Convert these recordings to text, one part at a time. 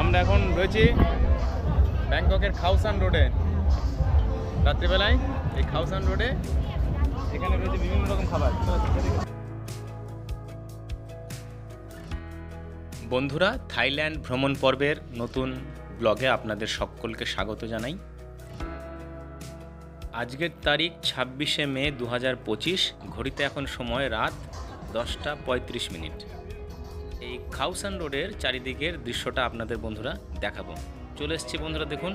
আমরা এখন রয়েছি ব্যাংককের খাউসান রোডে। রাত্রিবেলায় এই খাউসান রোডে এখানে রয়েছে বিভিন্ন রকম খাবার। বন্ধুরা, থাইল্যান্ড ভ্রমণ পর্বের নতুন ব্লগে আপনাদের সকলকে স্বাগত জানাই। আজকের তারিখ ছাব্বিশে মে দু ঘড়িতে এখন সময় রাত দশটা পঁয়ত্রিশ মিনিট। এই খাউসান রোডের চারিদিকের দৃশ্যটা আপনাদের বন্ধুরা দেখাবো। চলে এসছি বন্ধুরা, দেখুন।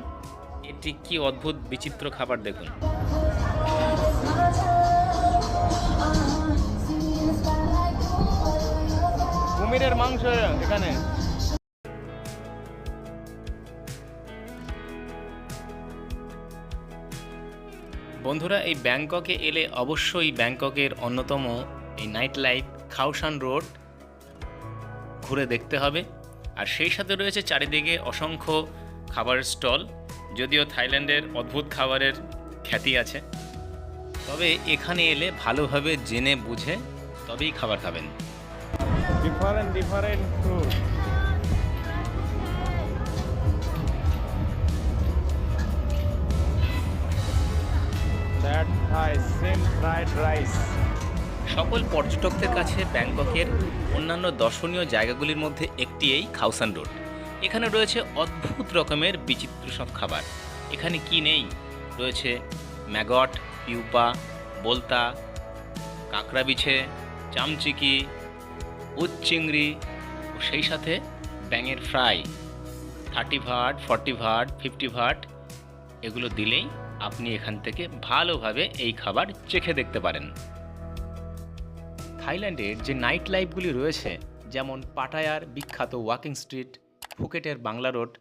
এটি কি অদ্ভুত, বিচিত্র খাবার, দেখুন। কুমিরের মাংস এখানে। বন্ধুরা, এই ব্যাংককে এলে অবশ্যই ব্যাংককের অন্যতম এই নাইট লাইফ খাউসান রোড ঘুরে দেখতে হবে। আর সেই সাথে রয়েছে চারিদিকে অসংখ্য খাবারের স্টল, যদিও থাইল্যান্ডের অদ্ভুত খাবারের খ্যাতি আছে। তবে এখানে এলে ভালোভাবে জেনে বুঝে তবেই খাবার খাবেন। Different different fruit that Thai same, fried rice. সকল পর্যটকদের কাছে ব্যাংককের অন্যান্য দর্শনীয় জায়গাগুলির মধ্যে একটি এই খাউসান রোড। এখানে রয়েছে অদ্ভুত রকমের বিচিত্র সব খাবার। এখানে কি নেই? রয়েছে ম্যাগট পিউপা বোলতা কাঁকড়া বিছে চামচিকি উচ চিংড়ি ও সেই সাথে ব্যাঙের fry. Thirty baht, forty baht, fifty baht এগুলো দিলেই আপনি এখান থেকে ভালোভাবে এই খাবার চেখে দেখতে পারেন। থাইল্যান্ডের যে নাইট লাইফগুলি রয়েছে, যেমন পাটায়ার, বিখ্যাত ওয়াকিং স্ট্রিট, ফুকেটের বাংলা রোড,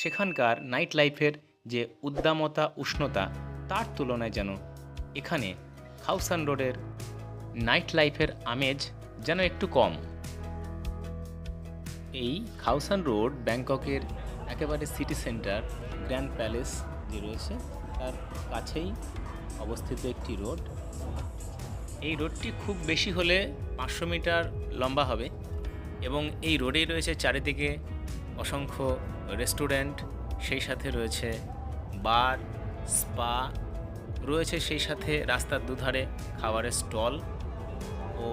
সেখানকার নাইট লাইফের যে উদ্দামতা, উষ্ণতা, তার তুলনায় যেন এখানে খাউসান রোডের নাইট লাইফের আমেজ যেন একটু কম। এই খাউসান রোড ব্যাংককের একেবারে সিটি সেন্টার, গ্র্যান্ড প্যালেস যে রয়েছে তার কাছেই অবস্থিত একটি রোড। এই রোডটি খুব বেশি হলে পাঁচশো মিটার লম্বা হবে এবং এই রোডেই রয়েছে চারিদিকে অসংখ্য রেস্টুরেন্ট, সেই সাথে রয়েছে বার, স্পা, রয়েছে সেই সাথে রাস্তার দুধারে খাবারের স্টল ও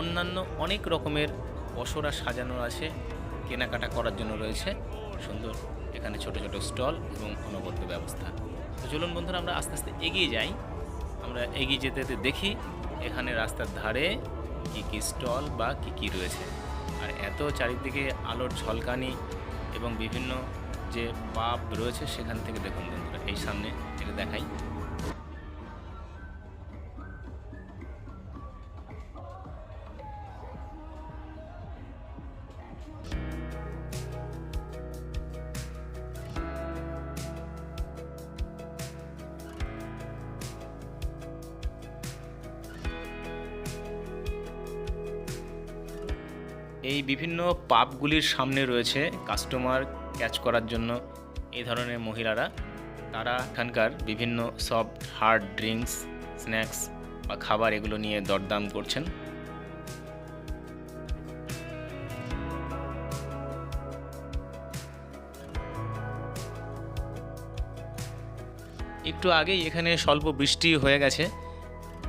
অন্যান্য অনেক রকমের পসরা সাজানো আছে, কেনাকাটা করার জন্য রয়েছে সুন্দর এখানে ছোট ছোট স্টল এবং অনবদ্য ব্যবস্থা। তো চলুন বন্ধুরা, আমরা আস্তে আস্তে এগিয়ে যাই। আমরা এগিয়ে যেতে যেতে দেখি এখানে রাস্তার ধারে কি কি স্টল বা কি কি রয়েছে। আর এত চারিদিকে আলোর ঝলকানি এবং বিভিন্ন যে পাপ রয়েছে সেখান থেকে দেখুন বন্ধুরা, এই সামনে এটা দেখাই। এই বিভিন্ন পাপগুলির সামনে রয়েছে কাস্টমার ক্যাচ করার জন্য এই ধরনের মহিলারা। তারা এখানকার বিভিন্ন সফট হার্ড ড্রিঙ্কস স্ন্যাক্স বা খাবার এগুলো নিয়ে দরদাম করছেন। একটু আগেই এখানে স্বল্প বৃষ্টি হয়ে গেছে,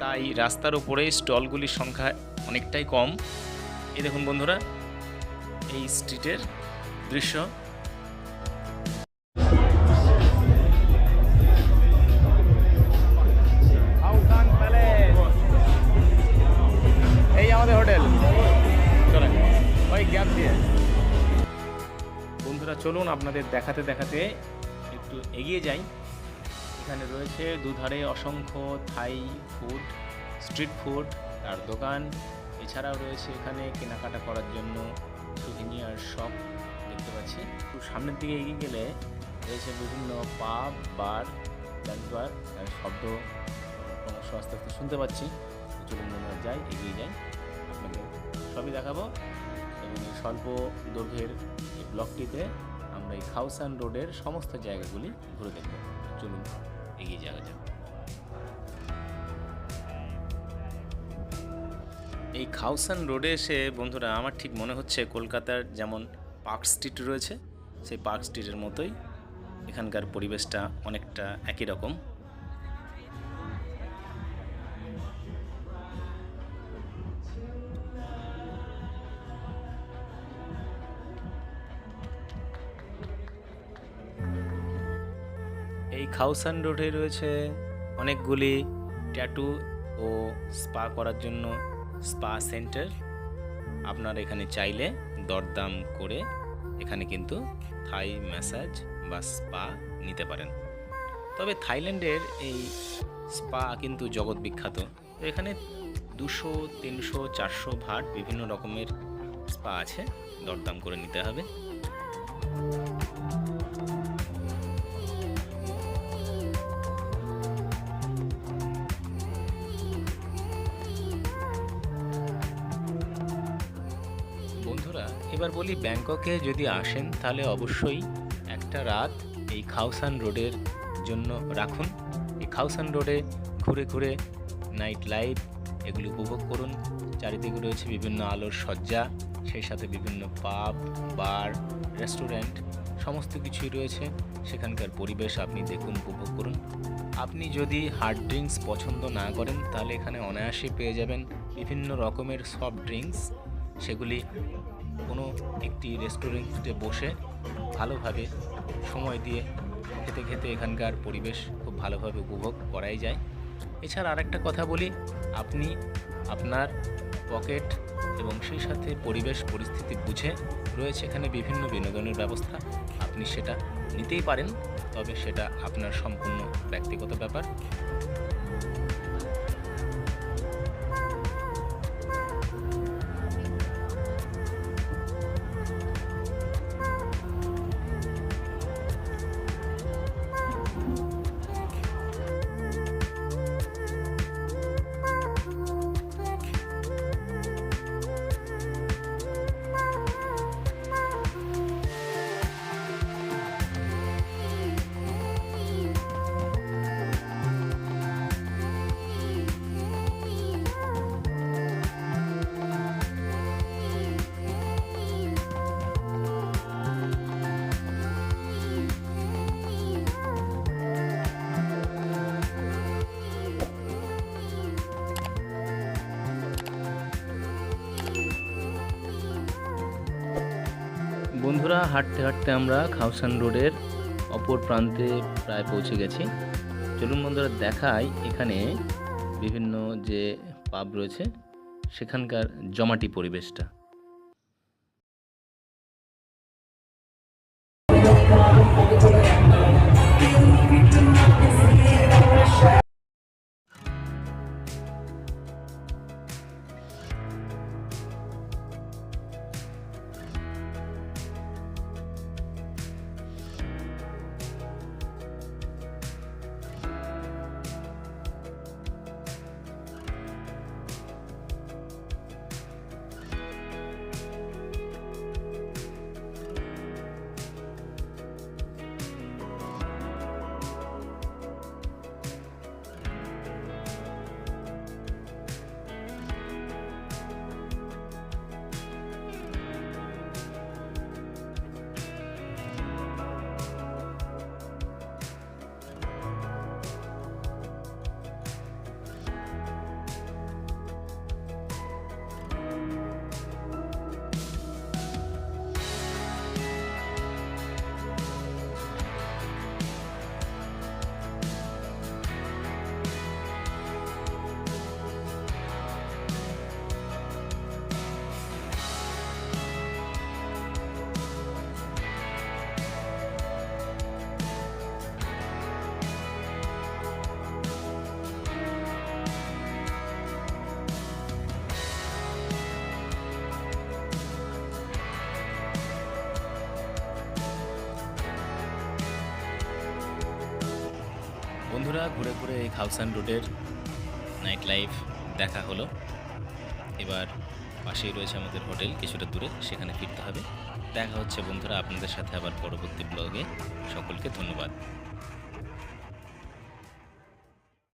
তাই রাস্তার উপরেই স্টলগুলির সংখ্যা অনেকটাই কম। এই দেখুন বন্ধুরা এই স্ট্রিটের দৃশ্য। এই আমাদের হোটেল। চলেন ওই গ্যাপ দিয়ে। বন্ধুরা চলুন আপনাদের দেখাতে দেখাতে একটু এগিয়ে যাই। এখানে রয়েছে দুধারে অসংখ্য থাই ফুড স্ট্রিট ফুড আর দোকান এছাড়াও রয়েছে এখানে কেনাকাটা করার জন্য সুভিনিয়ার শপ দেখতে পাচ্ছি। সামনের দিকে এগিয়ে গেলে রয়েছে বিভিন্ন পাব বার ডান্স বার শব্দ ক্রমশ আস্তে আস্তে শুনতে পাচ্ছি। চলুন বন্ধুরা যাই, এগিয়ে যাই। আপনাকে সবই দেখাবো। এবং এই স্বল্প দৈর্ঘ্যের এই ব্লকটিতে আমরা এই খাউসান রোডের সমস্ত জায়গাগুলি ঘুরে দেখব। চলুন এগিয়ে যাওয়া যাক। এই খাউসান রোডে এসে, বন্ধুরা, আমার ঠিক মনে হচ্ছে কলকাতার যেমন পার্ক স্ট্রিট রয়েছে, সেই পার্ক স্ট্রিটের মতোই এখানকার পরিবেশটা অনেকটা একই রকম। এই খাউসান রোডে রয়েছে অনেকগুলি ট্যাটু ও স্পা করার জন্য স্পা সেন্টার। আপনার এখানে চাইলে দরদাম করে এখানে কিন্তু থাই ম্যাসাজ বা স্পা নিতে পারেন। তবে থাইল্যান্ডের এই স্পা কিন্তু জগৎ বিখ্যাত। এখানে দুশো, তিনশো, চারশো ভাট বিভিন্ন রকমের স্পা আছে। দরদাম করে নিতে হবে। এবার বলি ব্যাংককে যদি আসেন, তাহলে অবশ্যই একটা রাত এই খাউসান রোডের জন্য রাখুন। এই খাউসান রোডে ঘুরে ঘুরে নাইট লাইফ এগুলি উপভোগ করুন। চারিদিকে রয়েছে বিভিন্ন আলোর সজ্জা, সেই সাথে বিভিন্ন পাব, বার, রেস্টুরেন্ট, সমস্ত কিছুই রয়েছে। সেখানকার পরিবেশ আপনি দেখুন, উপভোগ করুন। আপনি যদি হার্ড ড্রিঙ্কস পছন্দ না করেন, তাহলে এখানে অনায়াসে পেয়ে যাবেন বিভিন্ন রকমের সফট ড্রিঙ্কস সেগুলি কোনো একটি রেস্টুরেন্টে বসে ভালোভাবে সময় দিয়ে খেতে খেতে এখানকার পরিবেশ খুব ভালোভাবে উপভোগ করাই যায়। এছাড়া আরেকটা কথা বলি, আপনি আপনার পকেট এবং সেই সাথে পরিবেশ, পরিস্থিতি বুঝে রয়েছে এখানে বিভিন্ন বিনোদনের ব্যবস্থা, আপনি সেটা নিতেই পারেন, তবে সেটা আপনার সম্পূর্ণ ব্যক্তিগত ব্যাপার। বন্ধুরা, হাঁটতে হাঁটতে আমরা খাওসান রোডের অপর প্রান্তে প্রায় পৌঁছে গেছি। চলুন বন্ধুরা, দেখাই এখানে বিভিন্ন যে পাব রয়েছে, সেখানকার জমাটি পরিবেশটা। বন্ধুরা, ঘুরে ঘুরে এই খাউসান রোডের নাইট লাইফ দেখা হলো। এবার পাশেই রয়েছে আমাদের হোটেল, কিছুটা দূরে, সেখানে ফিরতে হবে। দেখা হচ্ছে বন্ধুরা আপনাদের সাথে আবার পরবর্তী ব্লগে সকলকে ধন্যবাদ।